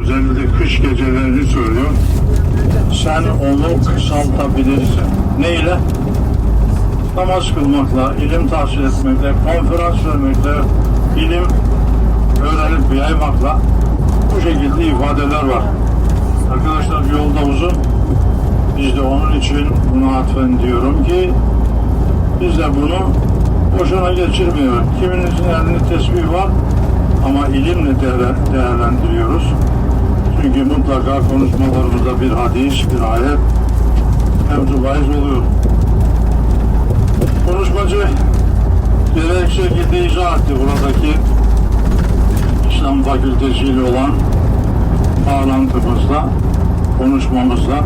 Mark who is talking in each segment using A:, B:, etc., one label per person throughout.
A: Özellikle kış gecelerini söylüyor. Sen onu kısaltabilirsin. Neyle? Namaz kılmakla, ilim tahsil etmekle, konferans vermekle, ilim öğrenip yaymakla bu şekilde ifadeler var. Arkadaşlar yolda uzun. Biz de onun için buna atfen diyorum ki biz de bunu boşuna geçirmiyoruz. Kiminizin elinde tesbih var ama ilimle değer- değerlendiriyoruz. Çünkü mutlaka konuşmalarımızda bir hadis, bir ayet mevzu bahis oluyor. Konuşmacı gerekli şekilde izah etti buradaki İslam fakültesiyle olan bağlantımızda, konuşmamızda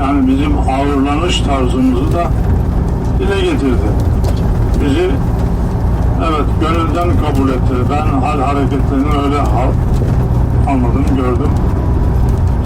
A: yani bizim ağırlanış tarzımızı da dile getirdi. Bizi evet gönülden kabul etti. Ben hal hareketlerini öyle anladım, gördüm.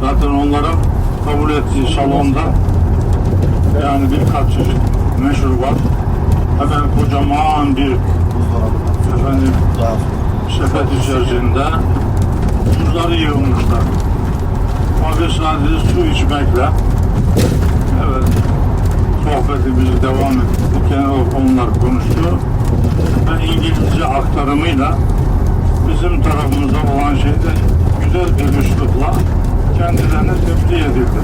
A: Zaten onların kabul ettiği salonda yani birkaç çeşit meşhur var. Efendim kocaman bir efendim sepet içerisinde buzları yığılmışlar. Ama biz sadece su içmekle evet sohbetimizi devam ettik. Genel onlar konuştu. Ve İngilizce aktarımıyla bizim tarafımızda olan şeyde güzel bir üslupla kendilerine tebliğ edildi.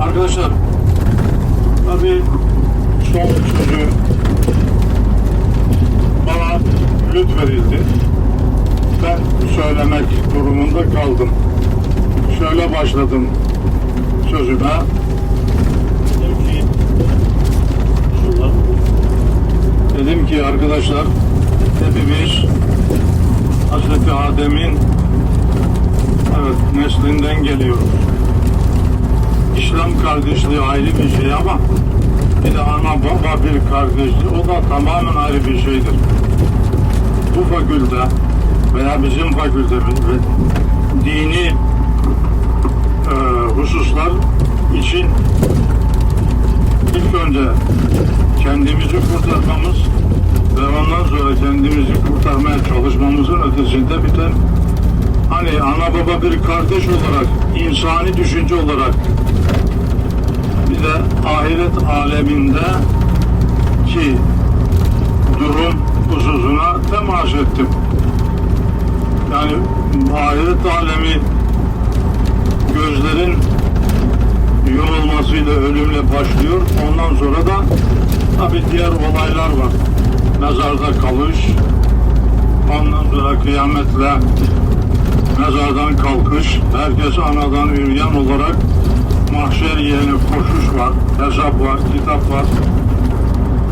A: Arkadaşlar tabii son sözü bana lütfedildi. Ben söylemek durumunda kaldım. Şöyle başladım sözüme. Dedim ki, şuradan. Arkadaşlar hepimiz Hazreti Adem'in evet neslinden geliyoruz. İslam kardeşliği ayrı bir şey ama bir de ana baba bir kardeşliği o da tamamen ayrı bir şeydir. Bu fakülte veya bizim fakültemiz ve dini e, hususlar için ilk önce kendimizi kurtarmamız ve ondan sonra kendimizi kurtarmaya çalışmamızın ötesinde biten hani ana baba bir kardeş olarak insani düşünce olarak bir de ahiret aleminde ki durum hususuna temas ettim. Yani ahiret alemi gözlerin yumulmasıyla ölümle başlıyor. Ondan sonra da tabi diğer olaylar var. Mezarda kalış, ondan sonra kıyametle mezardan kalkış, herkes anadan üryan olarak mahşer yerine koşuş var, hesap var, kitap var.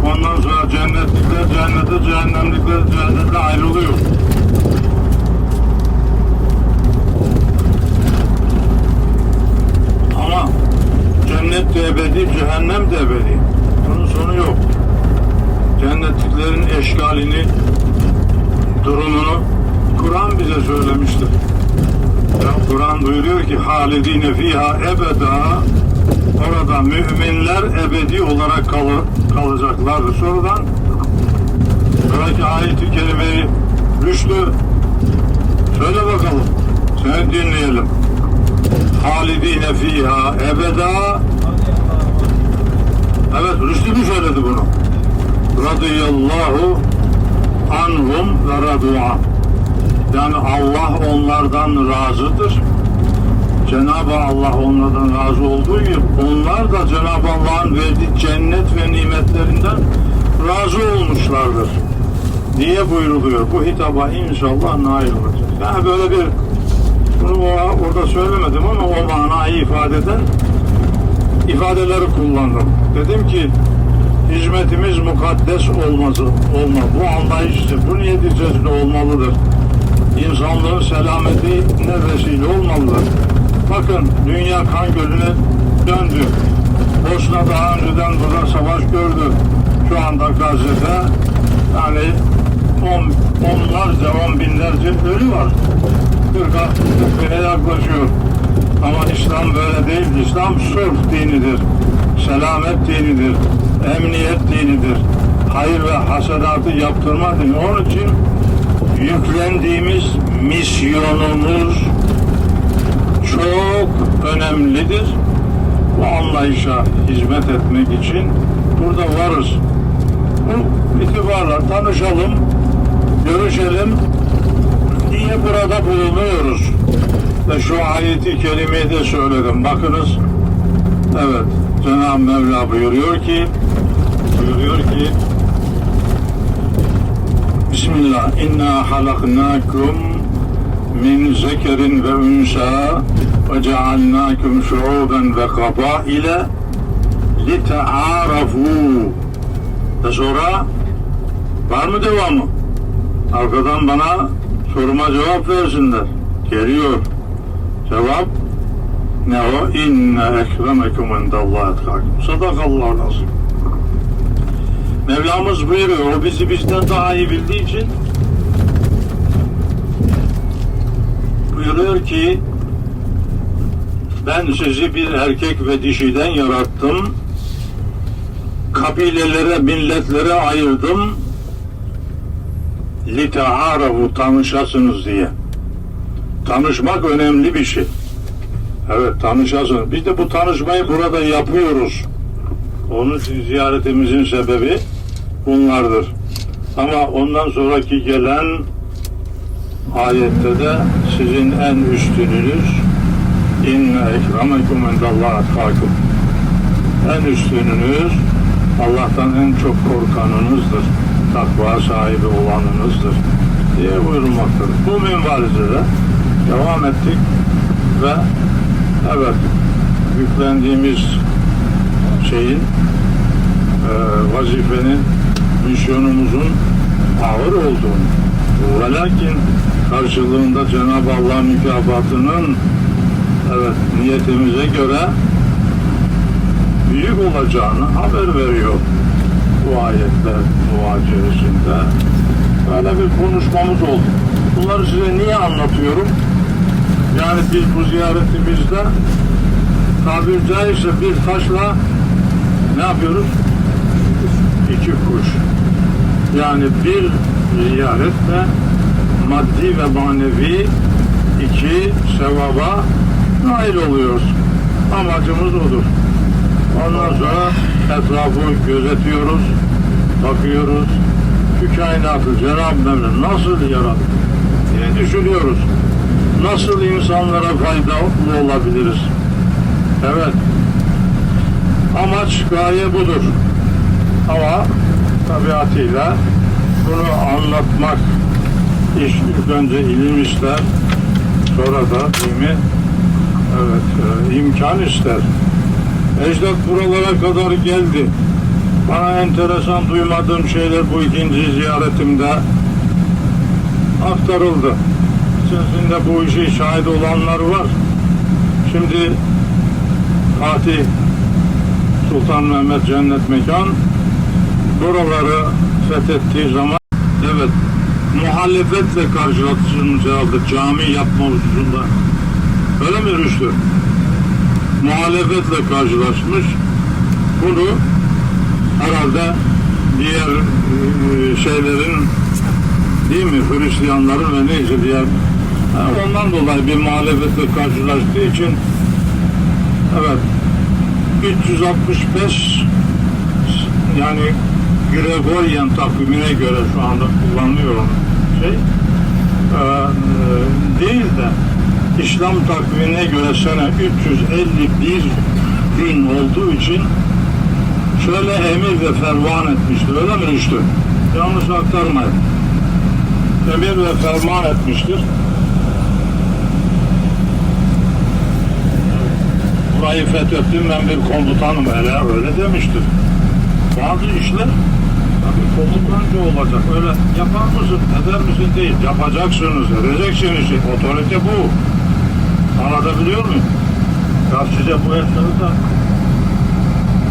A: Ondan sonra cennetlikler cennete, cehennemlikler cehennete ayrılıyor. Ama cennet de ebedi, cehennem de ebedi. Bunun sonu yok. Cennetliklerin eşkalini, durumunu Kur'an bize söylemiştir. Kur'an buyuruyor ki halidine fiha ebeda orada müminler ebedi olarak kalı, kalacaklardır. Sonradan buradaki ayet-i kerimeyi Rüştü söyle bakalım. Seni dinleyelim. Halidine fiha ebeda Evet Rüştü mü söyledi bunu? Radıyallahu anhum ve radu'a yani Allah onlardan razıdır. Cenab-ı Allah onlardan razı olduğu gibi onlar da Cenab-ı Allah'ın verdiği cennet ve nimetlerinden razı olmuşlardır. Diye buyruluyor. Bu hitaba inşallah nail olacak. Yani böyle bir bunu orada söylemedim ama o manayı ifade eden ifadeleri kullandım. Dedim ki hizmetimiz mukaddes olması olma. Bu anlayıştır. Bu niyet içerisinde olmalıdır. İnsanlığın selametine vesile olmalıdır. Bakın dünya kan gölüne döndü. Bosna daha önceden burada savaş gördü. Şu anda Gazze'de yani on, onlarca, on binlerce ölü var. 40 bine yaklaşıyor. Ama İslam böyle değil. İslam sulh dinidir. Selamet dinidir. Emniyet dinidir. Hayır ve hasenatı yaptırma dini. Onun için yüklendiğimiz misyonumuz çok önemlidir. Bu anlayışa hizmet etmek için burada varız. Bu itibarla tanışalım, görüşelim diye burada bulunuyoruz. Ve şu ayeti kerimeyi de söyledim. Bakınız. Evet. Cenab-ı Mevla buyuruyor ki buyuruyor ki Bismillah. İnna halaknakum min zekerin ve unsa ve cealnakum şuuben ve kabaile lite'arafu ve sonra var mı devamı? Arkadan bana soruma cevap versinler. Geliyor. Cevap ne o? İnne ekremekum indallahi etkakum. Sadakallahu lazım. Mevlamız buyuruyor. O bizi bizden daha iyi bildiği için buyuruyor ki ben sizi bir erkek ve dişiden yarattım. Kabilelere, milletlere ayırdım. Lite'arafu tanışasınız diye. Tanışmak önemli bir şey. Evet tanışasınız. Biz de bu tanışmayı burada yapıyoruz. Onun ziyaretimizin sebebi bunlardır. Ama ondan sonraki gelen ayette de sizin en üstününüz inne ekremekum indallahi etkakum. En üstününüz Allah'tan en çok korkanınızdır. Takva sahibi olanınızdır diye buyurulmaktadır. Bu minvalizede devam ettik ve evet yüklendiğimiz şeyin e, vazifenin misyonumuzun ağır olduğunu ve lakin karşılığında Cenab-ı Allah mükafatının evet niyetimize göre büyük olacağını haber veriyor bu ayetler dua içerisinde. Böyle bir konuşmamız oldu. Bunları size niye anlatıyorum? Yani biz bu ziyaretimizde tabiri caizse bir taşla ne yapıyoruz? İki kuş. Yani bir ziyaretle maddi ve manevi iki sevaba nail oluyoruz. Amacımız odur. Ondan sonra etrafı gözetiyoruz, bakıyoruz. Şu kainatı Cenab-ı nasıl yarattı diye düşünüyoruz. Nasıl insanlara faydalı olabiliriz? Evet. Amaç, gaye budur. Ama tabiatıyla bunu anlatmak iş önce ilim ister, sonra da değil mi? Evet, e, imkan ister. Ecdat buralara kadar geldi. Bana enteresan duymadığım şeyler bu ikinci ziyaretimde aktarıldı. Sizin bu işi şahit olanlar var. Şimdi Fatih Sultan Mehmet Cennet Mekan buraları fethettiği zaman evet muhalefetle karşılaştığımız herhalde cami yapma hususunda. Öyle mi Rüştü? Muhalefetle karşılaşmış. Bunu herhalde diğer e, şeylerin değil mi Hristiyanların ve neyse diğer ha, ondan dolayı bir muhalefetle karşılaştığı için evet 365 yani Gregorian takvimine göre şu anda kullanıyorum şey e, e, değil de İslam takvimine göre sene 351 gün olduğu için şöyle emir ve ferman etmiştir. Öyle mi Rüştü? Yanlış aktarmayın. Emir ve ferman etmiştir. Burayı fethettim ben bir komutanım hele öyle demiştir. Bazı işler tabii komutanca olacak. Öyle yapar mısın, eder misin değil. Yapacaksınız, edeceksiniz. Otorite bu. Anlatabiliyor muyum? Ya size bu esnafı da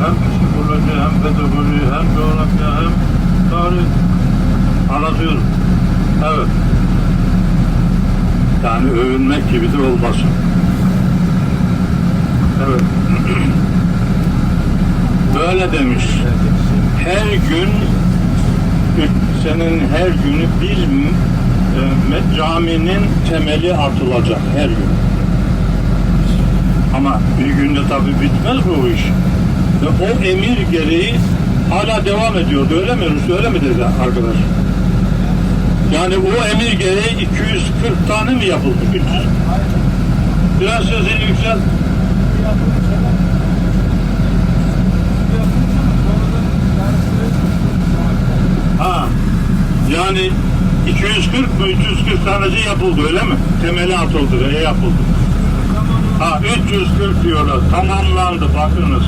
A: hem psikoloji, hem pedagojik, hem coğrafya, hem tarih anlatıyorum. Evet. Yani övünmek gibi de olmasın. Evet. Böyle demiş. Her gün senin her günü bir e, caminin temeli atılacak her gün. Ama bir günde tabii bitmez bu iş. Ve o emir gereği hala devam ediyordu. Öyle mi? Rus öyle mi dedi arkadaş? Yani o emir gereği 240 tane mi yapıldı? 300. Biraz sesini yükselt. Ha. Yani 240 mı 340 tanesi yapıldı öyle mi? Temeli atıldı ve yapıldı. Ha 340 diyorlar. Tamamlandı bakınız.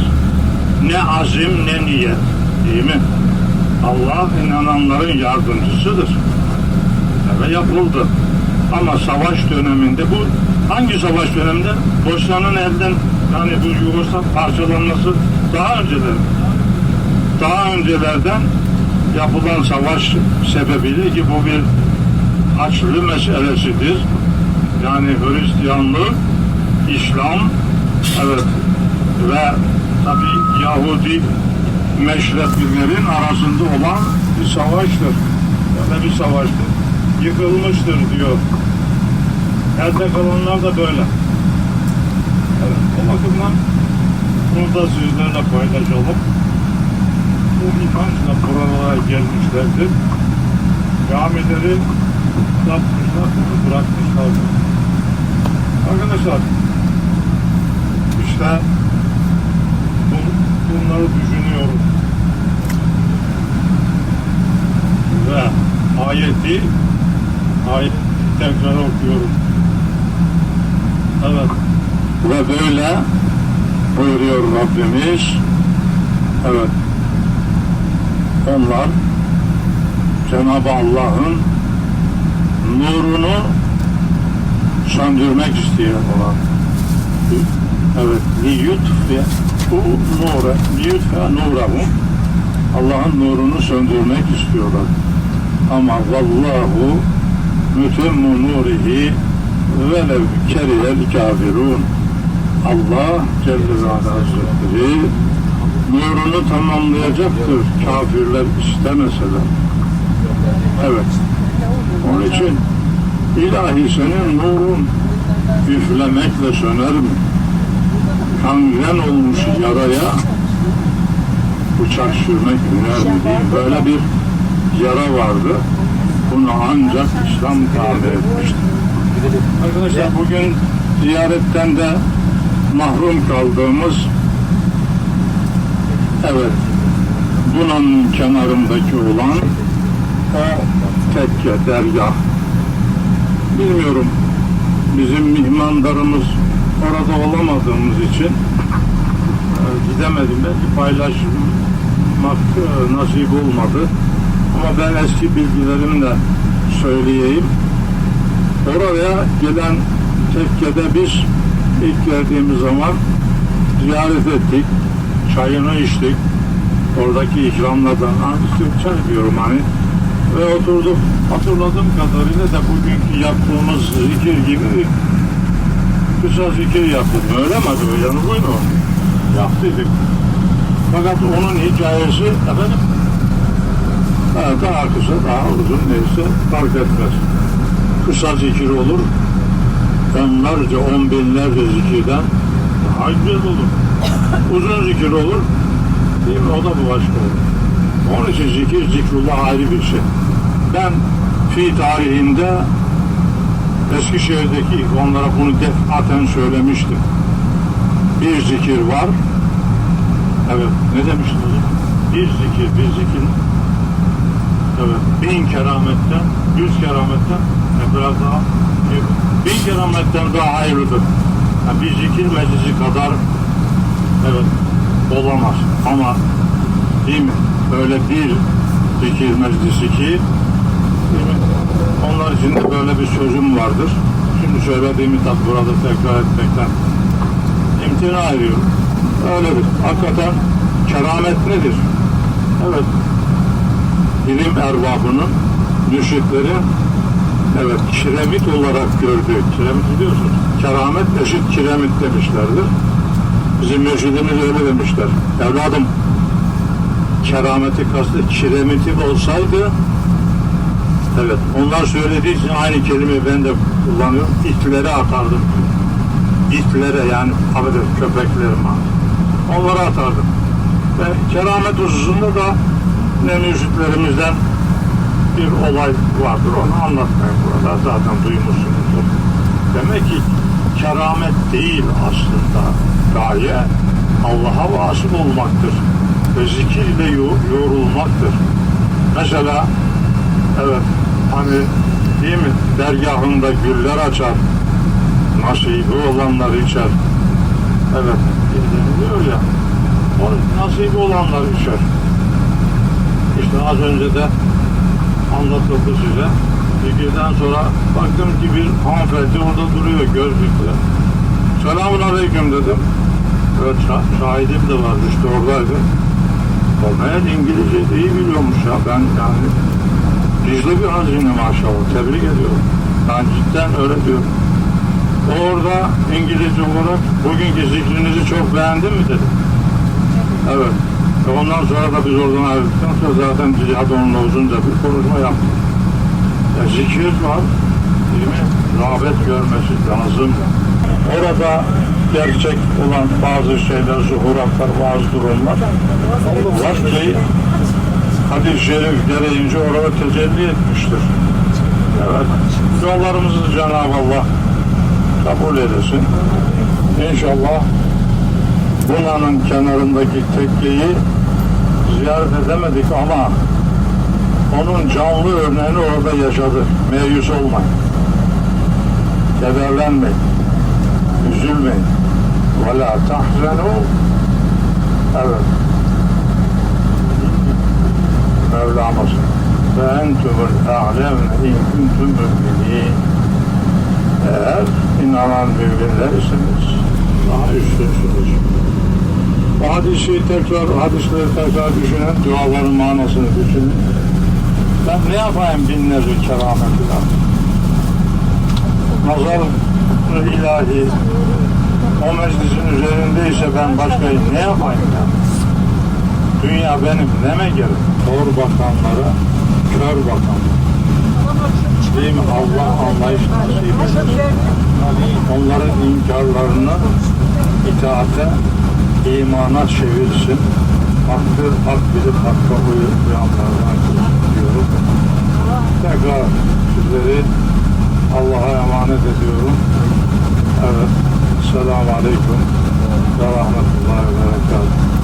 A: Ne azim ne niyet. Değil mi? Allah inananların yardımcısıdır. Evet yapıldı. Ama savaş döneminde bu hangi savaş döneminde? Bosna'nın elden yani bu Yugoslav parçalanması daha önceden daha öncelerden yapılan savaş sebebiyle ki bu bir açlı meselesidir. Yani Hristiyanlık, İslam, evet ve tabi Yahudi meşreplerin arasında olan bir savaştır. Böyle bir savaştır. Yıkılmıştır diyor. Elde kalanlar da böyle. Evet, o bakımdan bunu da sizlerle paylaşalım. Bu inançla buralara gelmişlerdir. Camileri yapmışlar, bunu bırakmışlardır. Arkadaşlar, işte bu- bunları düşünüyoruz. Ve ayeti, ayet tekrar okuyorum. Evet. Ve böyle buyuruyor Rabbimiz. Evet. Onlar Cenab-ı Allah'ın nurunu söndürmek istiyorlar. Evet. Liyutfe bu nure. Liyutfe nurahum. Allah'ın nurunu söndürmek istiyorlar. Ama vallahu mütemmu nurihi velev kerihel kafirun. Allah Celle ve Ala nurunu tamamlayacaktır kafirler istemeseler. Evet. Onun için ilahi senin nurun üflemekle söner mi? Kangren olmuş yaraya bıçak sürmek üner mi? diye Böyle bir yara vardı. Bunu ancak İslam tamir etmiştir. Arkadaşlar bugün ziyaretten de mahrum kaldığımız evet. Bunun kenarındaki olan o tekke dergah. Bilmiyorum bizim mihmandarımız orada olamadığımız için e, gidemedim. Belki paylaşmak e, nasip olmadı. Ama ben eski bilgilerimle söyleyeyim. Oraya gelen tekkede biz ilk geldiğimiz zaman ziyaret ettik çayını içtik. Oradaki ikramlardan hangisi çay diyorum hani. Ve oturduk. Hatırladığım kadarıyla da bugünkü yaptığımız zikir gibi bir kısa zikir yaptık. Öyle mi acaba? Yanılıyor mu? yaptıydık. Fakat onun hikayesi efendim? Ha, daha kısa daha uzun neyse fark etmez. Kısa zikir olur. Onlarca on binlerce zikirden daha güzel olur uzun zikir olur değil mi? O da bu başka olur. Onun için zikir zikrullah ayrı bir şey. Ben fi tarihinde Eskişehir'deki onlara bunu defaten söylemiştim. Bir zikir var. Evet, ne demiştim? Bir zikir, bir zikir. Evet, bin kerametten, yüz kerametten, e, biraz daha, bin kerametten daha hayırlıdır. Yani bir zikir meclisi kadar evet olamaz. Ama değil mi? Böyle bir zikir meclisi ki değil mi? Onlar için de böyle bir sözüm vardır. Şimdi söylediğimi tabi burada tekrar etmekten imtina ediyorum. Öyledir. Hakikaten keramet nedir? Evet. İlim erbabının, müşriklerin evet kiremit olarak gördüğü, kiremit biliyorsunuz, keramet eşit kiremit demişlerdir. Bizim mürşidimiz öyle demişler. Evladım kerameti kastı kiremitin olsaydı Evet, onlar söylediği için aynı kelimeyi ben de kullanıyorum. İtlere atardım. İtlere yani affedersin köpeklerim. Onlara atardım. Ve keramet hususunda da ne mürşitlerimizden bir olay vardır. Onu anlatmayayım burada. Zaten duymuşsunuzdur. Demek ki keramet değil aslında gaye Allah'a vasıl olmaktır. Ve zikirle yo- yorulmaktır. Mesela evet hani değil mi dergahında güller açar nasibi olanlar içer. Evet deniliyor ya nasibi olanlar içer. İşte az önce de anlatıldı size. Zikirden sonra baktım ki bir hanımefendi orada duruyor gözlüklü. Selamun aleyküm dedim. Evet şah- şahidim de vardı işte oradaydı. Meğer İngilizce iyi biliyormuş ya. Ben yani gizli bir hazine maşallah. Tebrik ediyorum. Ben cidden öyle diyorum. Orada İngilizce olarak bugünkü zikrinizi çok beğendim mi dedi. Evet. Ve ondan sonra da biz oradan ayrıldıktan sonra zaten Cihat onunla uzunca bir konuşma yaptık. Ya zikir var, değil mi? Rağbet görmesi lazım. Orada gerçek olan bazı şeyler, zuhuratlar, bazı durumlar var ki hadis-i şerif gereğince orada tecelli etmiştir. Evet. Dualarımızı Cenab-ı Allah kabul eylesin. İnşallah Buna'nın kenarındaki tekkeyi ziyaret edemedik ama onun canlı örneğini orada yaşadık. Meyus olmayın. Kederlenmeyin. Üzülmeyin. Ve la tahzenu Evet. Mevlamız. Ve entumul a'lemne in kuntum müminin. Eğer inanan müminlersiniz daha üstünsünüz. Bu hadisi tekrar, hadisleri tekrar düşünün, duaların manasını düşünün. Ben ne yapayım binlerce kerametine? Nazar ilahi o meclisin üzerindeyse ben başka ne yapayım ya? Dünya benim neme gelir? Doğru bakanlara, kör bakanlara. Değil mi? Allah anlayış nasip. Onların inkarlarını itaate, imana çevirsin. Hakkı hak bilip hakka uyup uyanlardan diyorum. Tekrar sizleri Allah'a emanet ediyorum. Evet. Selamun Aleyküm ve Rahmetullahi ve Berekatuhu.